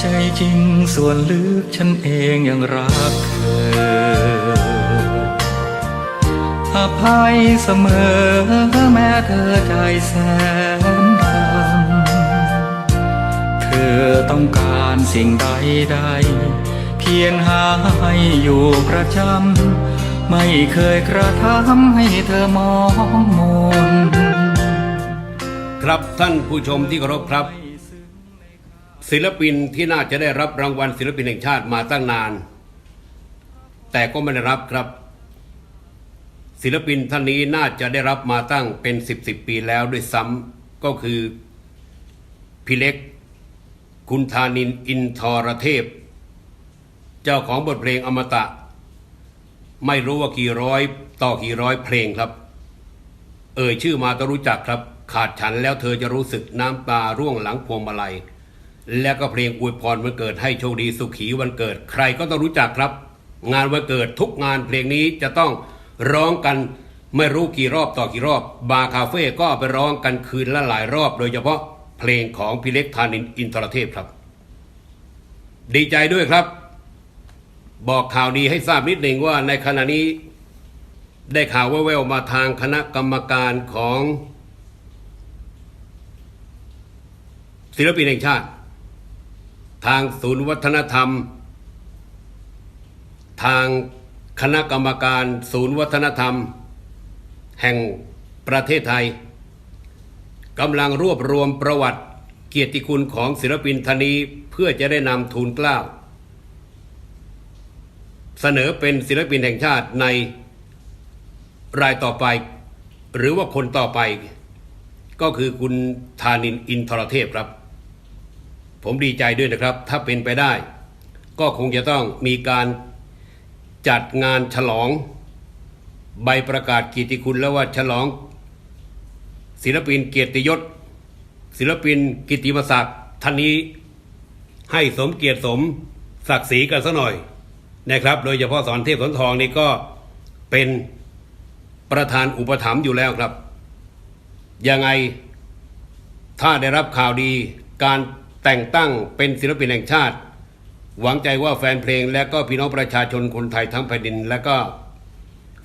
ใจจริงส่วนลึกฉันเองยังรักเธอ อภัยเสมอแม้เธอใจแสนดำเธอต้องการสิ่งใดใด เพียงหาให้อยู่ประจำ ไม่เคยกระทำให้เธอมองมนครับท่านผู้ชมที่เคารพครับ ศิลปินที่น่าจะได้รับรางวัลศิลปินแห่งชาติมาตั้งนาน แต่ก็ไม่ได้รับครับ ศิลปินท่านนี้น่าจะได้รับมาตั้งเป็นสิบสิบปีแล้วด้วยซ้ำก็คือพี่เล็ก คุณธานินอินทรเทพ เจ้าของบทเพลงอมตะ ไม่รู้ว่ากี่ร้อยต่อกี่ร้อยเพลงครับ เอ่ยชื่อมาต้องรู้จักครับ ขาดฉันแล้วเธอจะรู้สึกน้ำตาร่วงหลังพวงมาลัย และก็เพลงอวยพรวันเกิดให้โชคดีสุขีวันเกิดใครก็ต้องรู้จักครับ งานวันเกิดทุกงานเพลงนี้จะต้องร้องกันไม่รู้กี่รอบต่อกี่รอบ บาร์คาเฟ่ก็ไปร้องกันคืนละหลายรอบ โดยเฉพาะเพลงของพี่เล็กธานินอินทรเทพครับ ดีใจด้วยครับ บอกข่าวดีให้ทราบนิดหนึ่งว่าในขณะนี้ ได้ข่าวแว่วๆมาทางคณะกรรมการของศิลปินแห่งชาติ ทางศูนย์วัฒนธรรม ทางคณะกรรมการศูนย์วัฒนธรรม แห่งประเทศไทยกำลังรวบรวมประวัติเกียรติคุณของศิลปินทนีเพื่อจะได้นำทูลกล้าเสนอเป็นศิลปินแห่งชาติในรายต่อไป หรือว่าคนต่อไป ก็คือคุณธานินอินทรเทพครับ ผมดีใจด้วยนะครับ ถ้าเป็นไปได้ ก็คงจะต้องมีการจัดงานฉลอง ใบประกาศกียรติคุณแล้วว่าฉลอง ศิลปินเกียรติยศ ศิลปินกิติมศักดิ์ท่านนี้ให้สมเกียรติสมศักดิ์ศรีกันสัหน่อยนะครับ โดยเฉพาะสอนเทพสอนทองนี่ก็เป็นประธานอุปถัมภ์อยู่แล้วครับ ยังไงถ้าได้รับข่าวดีการ แต่งตั้งเป็นศิลปินแห่งชาติ หวังใจว่าแฟนเพลงและก็พี่น้องประชาชนคนไทยทั้งแผ่นดิน และก็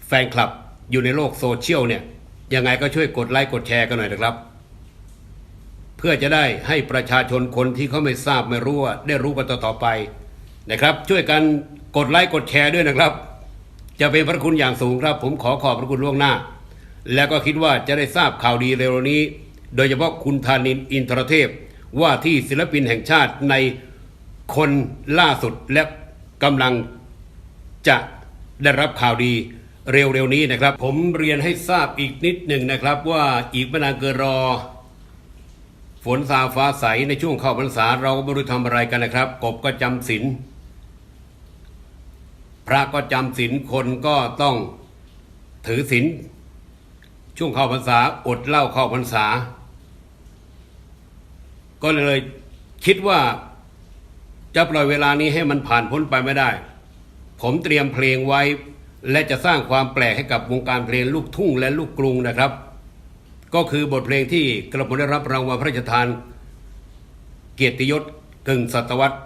แฟนคลับอยู่ในโลกโซเชียลเนี่ยยังไงก็ช่วยกดไลค์กดแชร์กันหน่อยนะครับ เพื่อจะได้ให้ประชาชนคนที่เขาไม่ทราบไม่รู้ว่าได้รู้กันต่อๆไปนะครับ ช่วยกันกดไลค์กดแชร์ด้วยนะครับ จะเป็นพระคุณอย่างสูงครับ ผมขอขอบพระคุณล่วงหน้า แล้วก็คิดว่าจะได้ทราบข่าวดีเร็วนี้ โดยเฉพาะคุณธานินอินทรเทพ ว่าที่ศิลปินแห่งชาติในคนล่าสุดและกำลังจะได้รับข่าวดีเร็วๆนี้นะครับ ผมเรียนให้ทราบอีกนิดหนึ่งนะครับว่าอีกไม่นานเกินรอ ฝนซาฟ้าใสในช่วงเข้าพรรษาเราก็ไม่รู้ทำอะไรกันนะครับ กบก็จำศีลพระก็จำศีลคนก็ต้องถือศีลช่วงเข้าพรรษาอดเหล้าเข้าพรรษา ก็เลยคิดว่าจะปล่อยเวลานี้ให้มันผ่านพ้นไปไม่ได้ ผมเตรียมเพลงไว้ และจะสร้างความแปลกให้กับวงการเพลงลูกทุ่งและลูกกรุงนะครับ ก็คือบทเพลงที่กระผมได้รับรางวัลพระราชทาน เกียรติยศกึ่งศตวรรษ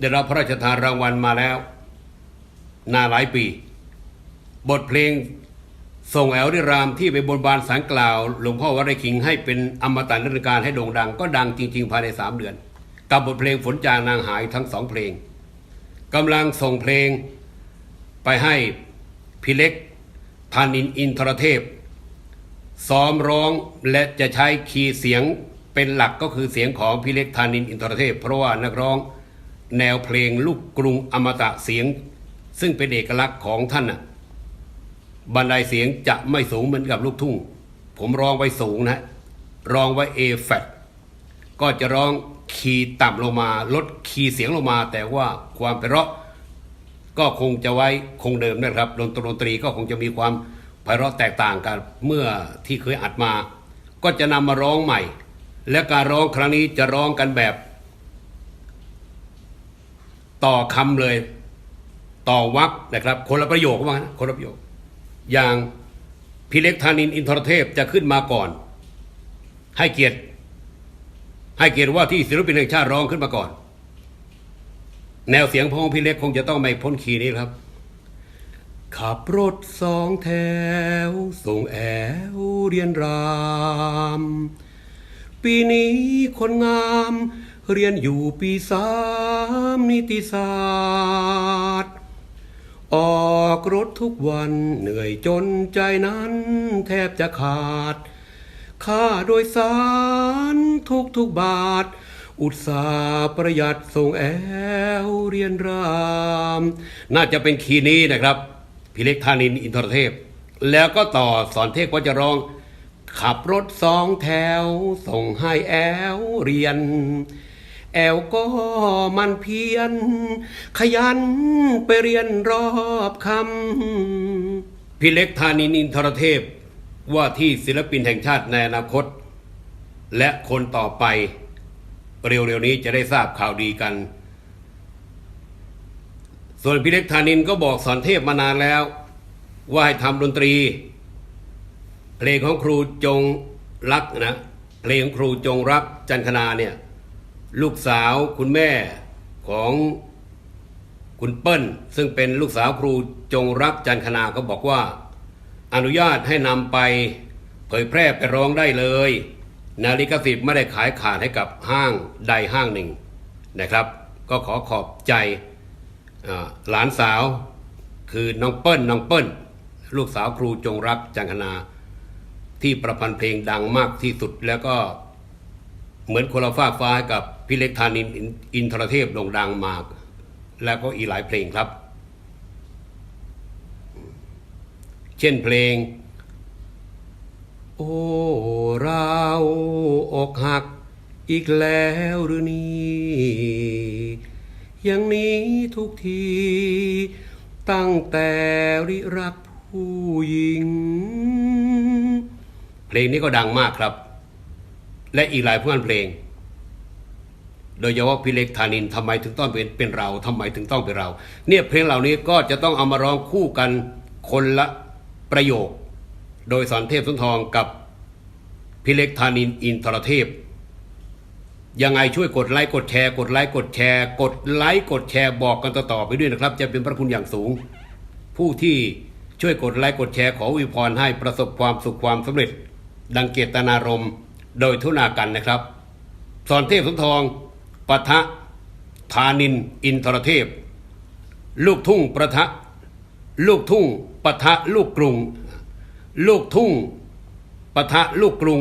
ได้รับพระราชทานรางวัลมาแล้ว นานหลายปี บทเพลง ส่งแอลดิรามที่ไปบนบานสารกล่าว หลวงพ่อวัดไร่ขิงให้เป็นอมตะนิรันดร์การให้โด่งดังก็ดังจริง ๆ ภายในสามเดือน กับบทเพลงฝนจางนางหายทั้งสองเพลงกำลังส่งเพลงไปให้พี่เล็กธานินอินทรเทพ ซ้อมร้องและจะใช้คีย์เสียงเป็นหลักก็คือเสียงของพี่เล็กธานินอินทรเทพ เพราะว่านักร้องแนวเพลงลูกกรุงอมตะเสียง ซึ่งเป็นเอกลักษณ์ของท่านน่ะ บันไดเสียงจะไม่สูงเหมือนกับลูกทุ่ง ผมร้องไว้สูงนะ ร้องไว้ A flat ก็จะร้องคีย์ต่ำลงมา ลดคีย์เสียงลงมา แต่ว่าความไพเราะก็คงจะไว้คงเดิมนะครับดนตรีดนตรีก็คงจะมีความไพเราะแตกต่างกันเมื่อที่เคยอัดมา ก็จะนำมาร้องใหม่ และการร้องครั้งนี้จะร้องกันแบบ ต่อคำเลย ต่อวักนะครับ คนละประโยคว่างั้นคนละประโยค อย่างพี่เล็กธานินอินทรเทพจะขึ้นมาก่อน ให้เกียรติ ให้เกียรติว่าที่ศิลปินแห่งชาติร้องขึ้นมาก่อน แนวเสียงของพี่เล็กคงจะต้องไม่พ้นคีย์นี้ครับ ขับรถสองแถว ส่งแอวเรียนราม ปีนี้คนงาม เรียนอยู่ปีสามนิติศาสตร์ออก รถทุกวันเหนื่อยจนใจนั้นแทบจะขาด ค่าโดยสารทุกทุกบาท อุตสาห์ประหยัดส่งแอวเรียนราม น่าจะเป็นคีย์นี้นะครับพิเล็กธานินอินทรเทพ แล้วก็ต่อสอนเทพก็จะร้อง ขับรถสองแถว ส่งให้แอวเรียน แอวก็มันเพียรขยันไปเรียนรอบคำพี่เล็กธานินินทรเทพว่าที่ศิลปินแห่งชาติในอนาคต และคนต่อไป เร็วๆนี้จะได้ทราบข่าวดีกัน ส่วนพี่เล็กธานินก็บอกสอนเทพมานานแล้ว ว่าให้ทำดนตรี เพลงของครูจงรักนะ เพลงของครูจงรักจันคนาเนี่ย ลูกสาวคุณแม่ของคุณเปิ้ล ซึ่งเป็นลูกสาวครูจงรักจันคนาก็บอกว่า อนุญาตให้นำไปเผยแพร่ไปร้องได้เลย นาฬิกาสิทธิ์ไม่ได้ขายขาดให้กับห้างใดห้างหนึ่งนะครับ ก็ขอขอบใจหลานสาวคือน้องเปิ้ลน้องเปิ้ล ลูกสาวครูจงรักจันคนาที่ประพันธ์เพลงดังมากที่สุดแล้วก็เหมือนคนละฟ้ากฟ้าให้กับ พี่เล็กธานินอินทรเทพโด่งดังมาก แล้วก็อีกหลายเพลงครับ เช่นเพลง โอ้เราอกหักอีกแล้วหรือนี่อย่างนี้ทุกที ตั้งแต่ริรักผู้หญิง เพลงนี้ก็ดังมากครับ และอีกหลายผลงานเพลง โดยเฉพาะพี่เล็กธานินทำไมถึงต้องเป็นเป็นเราทำไมถึงต้องเป็นเรา เนี่ยเพลงเหล่านี้ก็จะต้องเอามาร้องคู่กันคนละประโยค โดยสอนเทพสุนทองกับพี่เล็กธานินอินทรเทพยังไงช่วยกดไลค์กดแชร์ กดไลค์กดแชร์ กดไลค์กดแชร์บอกกันต่อๆไปด้วยนะครับ จะเป็นพระคุณอย่างสูง ผู้ที่ช่วยกดไลค์กดแชร์ขออวยพรให้ประสบความสุขความสำเร็จ ดังเจตนารมณ์โดยทุนากันนะครับ สอนเทพสุนทอง ปะทะธานินอินทรเทพ ลูกทุ่งประทะ ลูกทุ่งปะทะลูกกรุง ลูกทุ่งปะทะลูกกรุง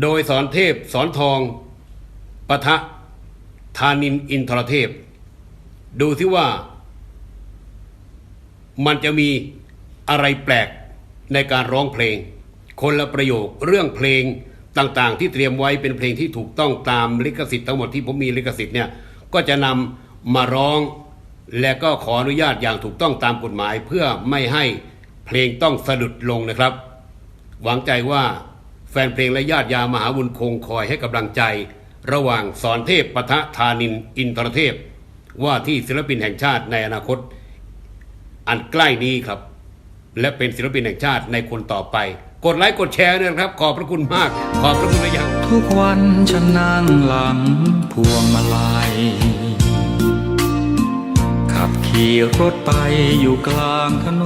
โดยสอนเทพสอนทองปะทะธานินอินทรเทพ ดูที่ว่า มันจะมีอะไรแปลกในการร้องเพลง คนละประโยคเรื่องเพลง ต่างๆ ที่เตรียมไว้เป็นเพลงที่ถูกต้องตามลิขสิทธิ์ทั้งหมดที่ผมมีลิขสิทธิ์เนี่ยก็จะนำมาร้อง และก็ขออนุญาตอย่างถูกต้องตามกฎหมาย เพื่อไม่ให้เพลงต้องสะดุดลงนะครับ หวังใจว่าแฟนเพลงและญาติยามหาบุญคงคอยให้กำลังใจ ระหว่างสอนเทพปะทะธานินอินทรเทพ ว่าที่ศิลปินแห่งชาติในอนาคต อันใกล้นี้ครับ และเป็นศิลปินแห่งชาติในคนต่อไป กดไลค์กดแชร์ด้วยนะครับ ขอบพระคุณมาก ขอบพระคุณนะยังทุกวันฉันนั่งหลังพวงมาลัยขับขี่รถไปอยู่กลางถน